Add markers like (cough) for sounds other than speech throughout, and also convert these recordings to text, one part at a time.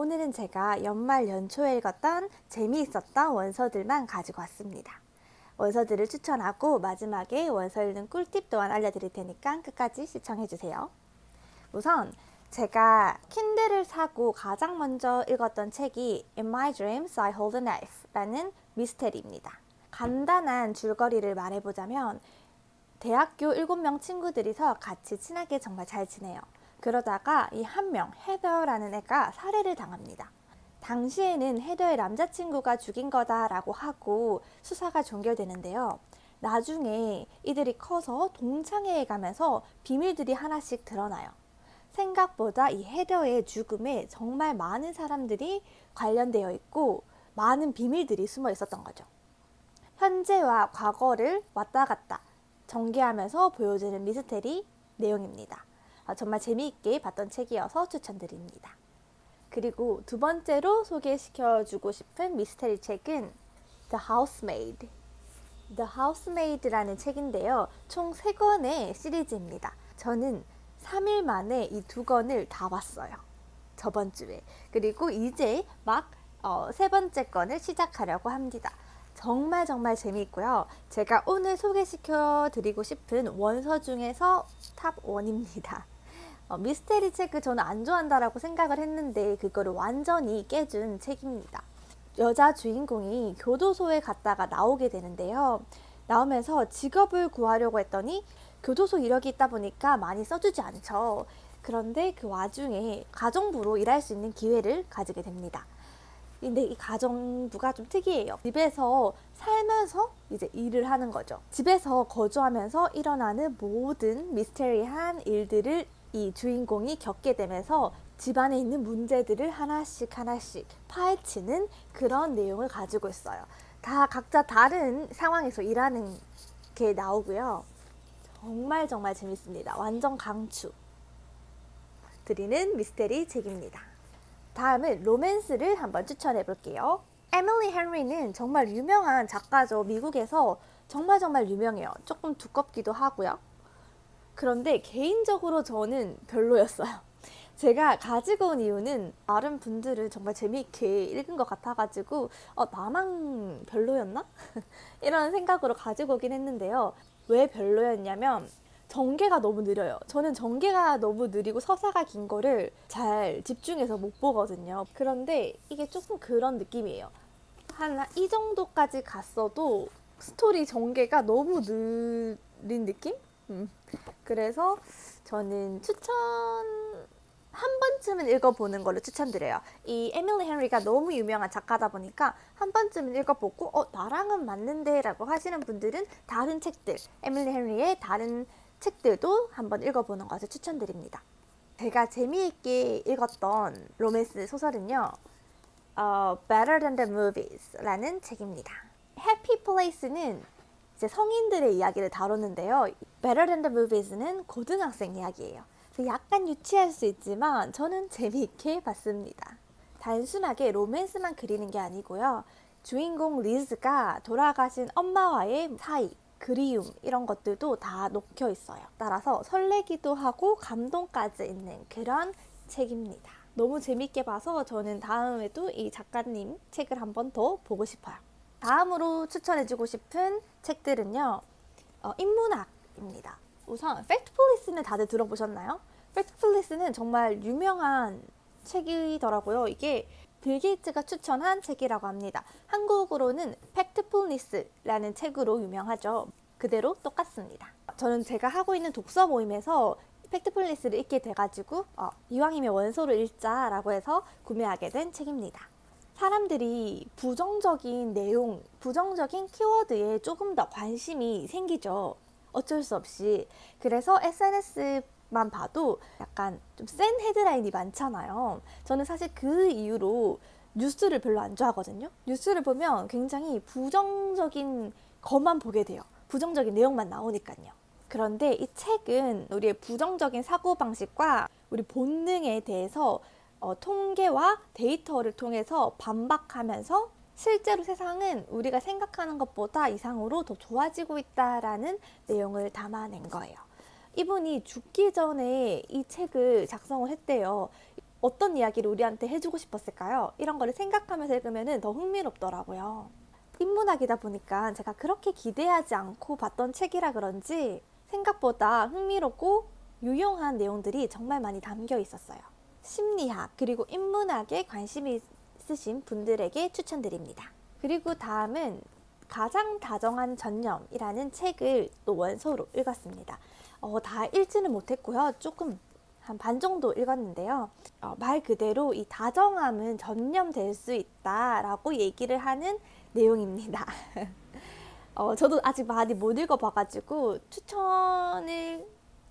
오늘은 제가 연말 연초에 읽었던 재미있었던 원서들만 가지고 왔습니다. 원서들을 추천하고 마지막에 원서 읽는 꿀팁 또한 알려드릴 테니까 끝까지 시청해주세요. 우선 제가 킨들을 사고 가장 먼저 읽었던 책이 In My Dreams I Hold a Knife라는 미스테리입니다. 간단한 줄거리를 말해보자면 대학교 7명 친구들이서 같이 친하게 정말 잘 지내요. 그러다가 이 한 명, 헤더라는 애가 살해를 당합니다. 당시에는 헤더의 남자친구가 죽인 거다라고 하고 수사가 종결되는데요. 나중에 이들이 커서 동창회에 가면서 비밀들이 하나씩 드러나요. 생각보다 이 헤더의 죽음에 정말 많은 사람들이 관련되어 있고 많은 비밀들이 숨어 있었던 거죠. 현재와 과거를 왔다 갔다 전개하면서 보여주는 미스테리 내용입니다. 아, 정말 재미있게 봤던 책이어서 추천드립니다. 그리고 두 번째로 소개시켜주고 싶은 미스테리 책은 The Housemaid. The Housemaid라는 책인데요. 총세 권의 시리즈입니다. 저는 3일 만에 이 두 권을 다 봤어요. 저번 주에. 그리고 이제 막 어, 세 번째 권을 시작하려고 합니다. 정말 정말 재미있고요. 제가 오늘 소개시켜 드리고 싶은 원서 중에서 탑 1입니다. 어, 미스테리 책을 저는 안 좋아한다라고 생각을 했는데 그거를 완전히 깨준 책입니다. 여자 주인공이 교도소에 갔다가 나오게 되는데요. 나오면서 직업을 구하려고 했더니 교도소 이력이 있다 보니까 많이 써주지 않죠. 그런데 그 와중에 가정부로 일할 수 있는 기회를 가지게 됩니다. 근데 이 가정부가 좀 특이해요. 집에서 살면서 이제 일을 하는 거죠. 집에서 거주하면서 일어나는 모든 미스테리한 일들을 이 주인공이 겪게 되면서 집안에 있는 문제들을 하나씩 하나씩 파헤치는 그런 내용을 가지고 있어요. 다 각자 다른 상황에서 일하는 게 나오고요. 정말 정말 재밌습니다. 완전 강추 드리는 미스테리 책입니다. 다음은 로맨스를 한번 추천해 볼게요. 에밀리 헨리는 정말 유명한 작가죠. 미국에서 정말 정말 유명해요. 조금 두껍기도 하고요. 그런데 개인적으로 저는 별로였어요. 제가 가지고 온 이유는 다른 분들은 정말 재미있게 읽은 것 같아가지고 어, 나만 별로였나? (laughs) 이런 생각으로 가지고 오긴 했는데요. 왜 별로였냐면 전개가 너무 느려요. 저는 전개가 너무 느리고 서사가 긴 거를 잘 집중해서 못 보거든요. 그런데 이게 조금 그런 느낌이에요. 한 이 정도까지 갔어도 스토리 전개가 너무 느린 느낌? 음. 그래서 저는 추천 한 번쯤은 읽어보는 걸로 추천드려요. 이 에밀리 헨리가 너무 유명한 작가다 보니까 한 번쯤은 읽어보고 어 나랑은 맞는데라고 하시는 분들은 다른 책들 에밀리 헨리의 다른 책들도 한번 읽어보는 것을 추천드립니다. 제가 재미있게 읽었던 로맨스 소설은요. 어, Better Than the Movies라는 책입니다. Happy Place는 이제 성인들의 이야기를 다뤘는데요. Better Than the Movies는 고등학생 이야기예요. 약간 유치할 수 있지만 저는 재미있게 봤습니다. 단순하게 로맨스만 그리는 게 아니고요. 주인공 리즈가 돌아가신 엄마와의 사이, 그리움 이런 것들도 다 녹혀 있어요. 따라서 설레기도 하고 감동까지 있는 그런 책입니다. 너무 재밌게 봐서 저는 다음에도 이 작가님 책을 한번 더 보고 싶어요. 다음으로 추천해주고 싶은 책들은요, 어, 인문학입니다. 우선 팩트 폴리스는 다들 들어보셨나요? 팩트 폴리스는 정말 유명한 책이더라고요. 이게 빌 게이츠가 추천한 책이라고 합니다. 한국어로는 팩트폴리스라는 책으로 유명하죠. 그대로 똑같습니다. 저는 제가 하고 있는 독서 모임에서 팩트폴리스를 읽게 돼가지고 어, 이왕이면 원서를 읽자라고 해서 구매하게 된 책입니다. 사람들이 부정적인 내용, 부정적인 키워드에 조금 더 관심이 생기죠. 어쩔 수 없이. 그래서 SNS만 봐도 약간 좀 센 헤드라인이 많잖아요. 저는 사실 그 이유로 뉴스를 별로 안 좋아하거든요. 뉴스를 보면 굉장히 부정적인 것만 보게 돼요. 부정적인 내용만 나오니까요. 그런데 이 책은 우리의 부정적인 사고방식과 우리 본능에 대해서 어, 통계와 데이터를 통해서 반박하면서 실제로 세상은 우리가 생각하는 것보다 이상으로 더 좋아지고 있다라는 내용을 담아낸 거예요. 이분이 죽기 전에 이 책을 작성을 했대요. 어떤 이야기를 우리한테 해주고 싶었을까요? 이런 거를 생각하면서 읽으면 더 흥미롭더라고요. 인문학이다 보니까 제가 그렇게 기대하지 않고 봤던 책이라 그런지 생각보다 흥미롭고 유용한 내용들이 정말 많이 담겨 있었어요. 심리학 그리고 인문학에 관심이 있으신 분들에게 추천드립니다. 그리고 다음은 가장 다정한 전념이라는 책을 또 원서로 읽었습니다. 어, 다 읽지는 못했고요. 조금 한 반 정도 읽었는데요. 어, 말 그대로 이 다정함은 전념될 수 있다라고 얘기를 하는 내용입니다. (laughs) 어, 저도 아직 많이 못 읽어봐가지고 추천을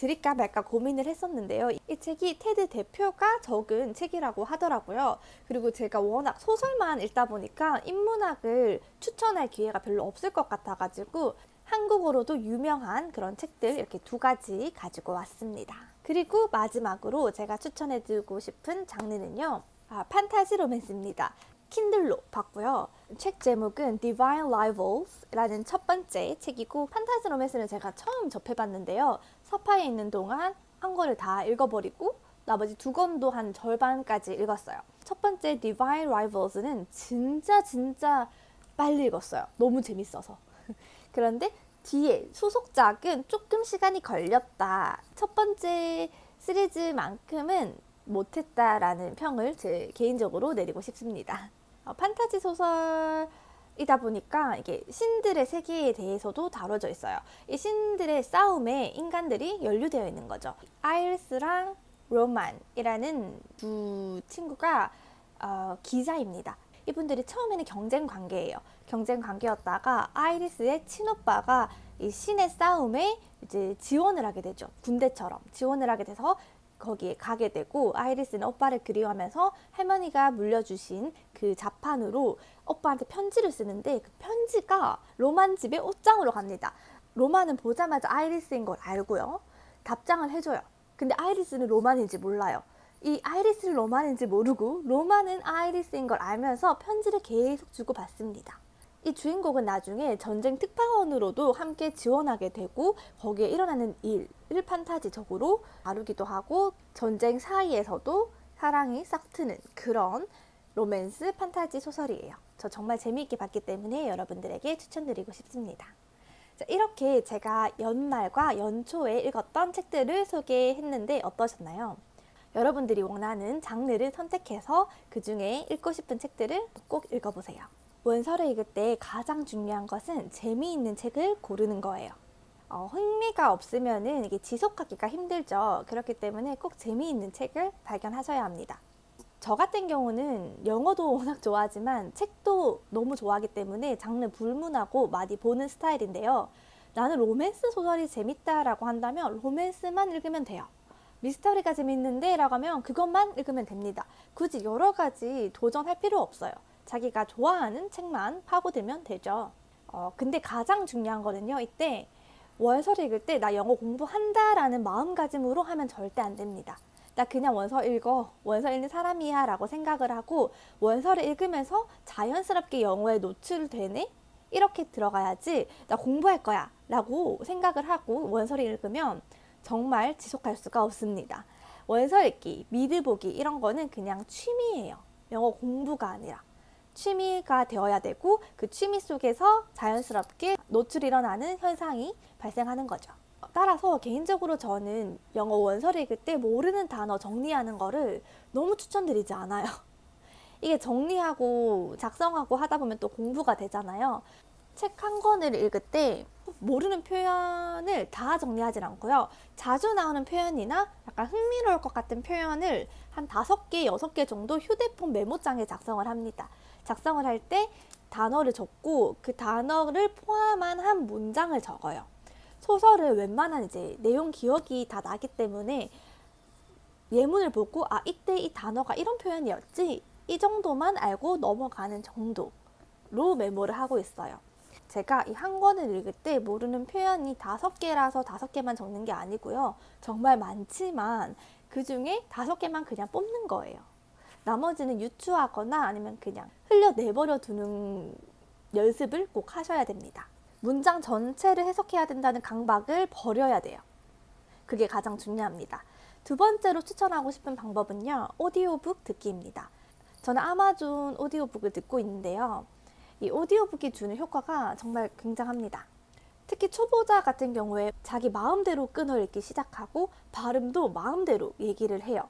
드릴까 말까 고민을 했었는데요. 이 책이 테드 대표가 적은 책이라고 하더라고요. 그리고 제가 워낙 소설만 읽다 보니까 인문학을 추천할 기회가 별로 없을 것 같아가지고 한국어로도 유명한 그런 책들 이렇게 두 가지 가지고 왔습니다. 그리고 마지막으로 제가 추천해드리고 싶은 장르는요. 아, 판타지 로맨스입니다. 킨들로 봤고요. 책 제목은 Divine Rivals라는 첫 번째 책이고 판타지 로맨스는 제가 처음 접해봤는데요. 서파에 있는 동안 한 권을 다 읽어버리고 나머지 두 권도 한 절반까지 읽었어요. 첫 번째 Divine Rivals는 진짜 진짜 빨리 읽었어요. 너무 재밌어서. (laughs) 그런데 뒤에 소속작은 조금 시간이 걸렸다. 첫 번째 시리즈만큼은 못했다라는 평을 제 개인적으로 내리고 싶습니다. 어, 판타지 소설 이다 보니까 이게 신들의 세계에 대해서도 다뤄져 있어요. 이 신들의 싸움에 인간들이 연루되어 있는 거죠. 아이리스랑 로만이라는 두 친구가 어, 기자입니다. 이분들이 처음에는 경쟁 관계예요. 경쟁 관계였다가 아이리스의 친오빠가 이 신의 싸움에 이제 지원을 하게 되죠. 군대처럼 지원을 하게 돼서 거기에 가게 되고 아이리스는 오빠를 그리워하면서 할머니가 물려주신 그 자판으로 오빠한테 편지를 쓰는데 그 편지가 로만 집에 옷장으로 갑니다. 로만은 보자마자 아이리스인 걸 알고요. 답장을 해줘요. 근데 아이리스는 로만인지 몰라요. 이 아이리스는 로만인지 모르고 로만은 아이리스인 걸 알면서 편지를 계속 주고받습니다. 이 주인공은 나중에 전쟁 특파원으로도 함께 지원하게 되고 거기에 일어나는 일을 판타지적으로 다루기도 하고 전쟁 사이에서도 사랑이 싹트는 그런 로맨스 판타지 소설이에요. 저 정말 재미있게 봤기 때문에 여러분들에게 추천드리고 싶습니다. 자, 이렇게 제가 연말과 연초에 읽었던 책들을 소개했는데 어떠셨나요? 여러분들이 원하는 장르를 선택해서 그 중에 읽고 싶은 책들을 꼭 읽어보세요. 원서를 읽을 때 가장 중요한 것은 재미있는 책을 고르는 거예요. 어, 흥미가 없으면은 이게 지속하기가 힘들죠. 그렇기 때문에 꼭 재미있는 책을 발견하셔야 합니다. 저 같은 경우는 영어도 (laughs) 워낙 좋아하지만 책도 너무 좋아하기 때문에 장르 불문하고 많이 보는 스타일인데요. 나는 로맨스 소설이 재밌다라고 한다면 로맨스만 읽으면 돼요. 미스터리가 재밌는데 라고 하면 그것만 읽으면 됩니다. 굳이 여러 가지 도전할 필요 없어요. 자기가 좋아하는 책만 파고들면 되죠. 어, 근데 가장 중요한 거는요. 이때 원서를 읽을 때 나 영어 공부한다라는 마음가짐으로 하면 절대 안 됩니다. 나 그냥 원서 읽어. 원서 읽는 사람이야. 라고 생각을 하고 원서를 읽으면서 자연스럽게 영어에 노출되네? 이렇게 들어가야지 나 공부할 거야. 라고 생각을 하고 원서를 읽으면 정말 지속할 수가 없습니다. 원서 읽기, 미드 보기 이런 거는 그냥 취미예요. 영어 공부가 아니라. 취미가 되어야 되고 그 취미 속에서 자연스럽게 노출이 일어나는 현상이 발생하는 거죠. 따라서 개인적으로 저는 영어 원서를 읽을 때 모르는 단어 정리하는 거를 너무 추천드리지 않아요. (laughs) 이게 정리하고 작성하고 하다 보면 또 공부가 되잖아요. 책 한 권을 읽을 때 모르는 표현을 다 정리하진 않고요. 자주 나오는 표현이나 약간 흥미로울 것 같은 표현을 한 다섯 개, 여섯 개 정도 휴대폰 메모장에 작성을 합니다. 작성을 할 때 단어를 적고 그 단어를 포함한 한 문장을 적어요. 소설을 웬만한 이제 내용 기억이 다 나기 때문에 예문을 보고 아 이때 이 단어가 이런 표현이었지 이 정도만 알고 넘어가는 정도로 메모를 하고 있어요. 제가 이 한 권을 읽을 때 모르는 표현이 다섯 개라서 다섯 개만 적는 게 아니고요. 정말 많지만 그 중에 다섯 개만 그냥 뽑는 거예요. 나머지는 유추하거나 아니면 그냥 흘려 내버려 두는 연습을 꼭 하셔야 됩니다. 문장 전체를 해석해야 된다는 강박을 버려야 돼요. 그게 가장 중요합니다. 두 번째로 추천하고 싶은 방법은요, 오디오북 듣기입니다. 저는 아마존 오디오북을 듣고 있는데요. 이 오디오북이 주는 효과가 정말 굉장합니다. 특히 초보자 같은 경우에 자기 마음대로 끊어 읽기 시작하고 발음도 마음대로 얘기를 해요.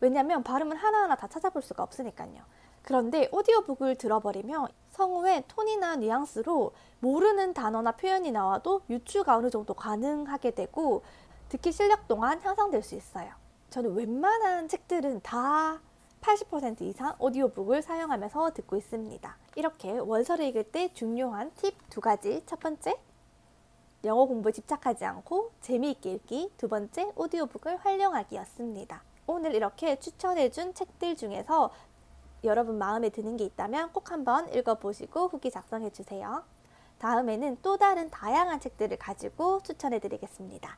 왜냐하면 발음은 하나하나 다 찾아볼 수가 없으니까요. 그런데 오디오북을 들어버리면 성우의 톤이나 뉘앙스로 모르는 단어나 표현이 나와도 유추가 어느 정도 가능하게 되고 듣기 실력 또한 향상될 수 있어요. 저는 웬만한 책들은 다 80% 이상 오디오북을 사용하면서 듣고 있습니다. 이렇게 원서를 읽을 때 중요한 팁 두 가지. 첫 번째, 영어 공부에 집착하지 않고 재미있게 읽기. 두 번째, 오디오북을 활용하기였습니다. 오늘 이렇게 추천해준 책들 중에서 여러분 마음에 드는 게 있다면 꼭 한번 읽어보시고 후기 작성해 주세요. 다음에는 또 다른 다양한 책들을 가지고 추천해 드리겠습니다.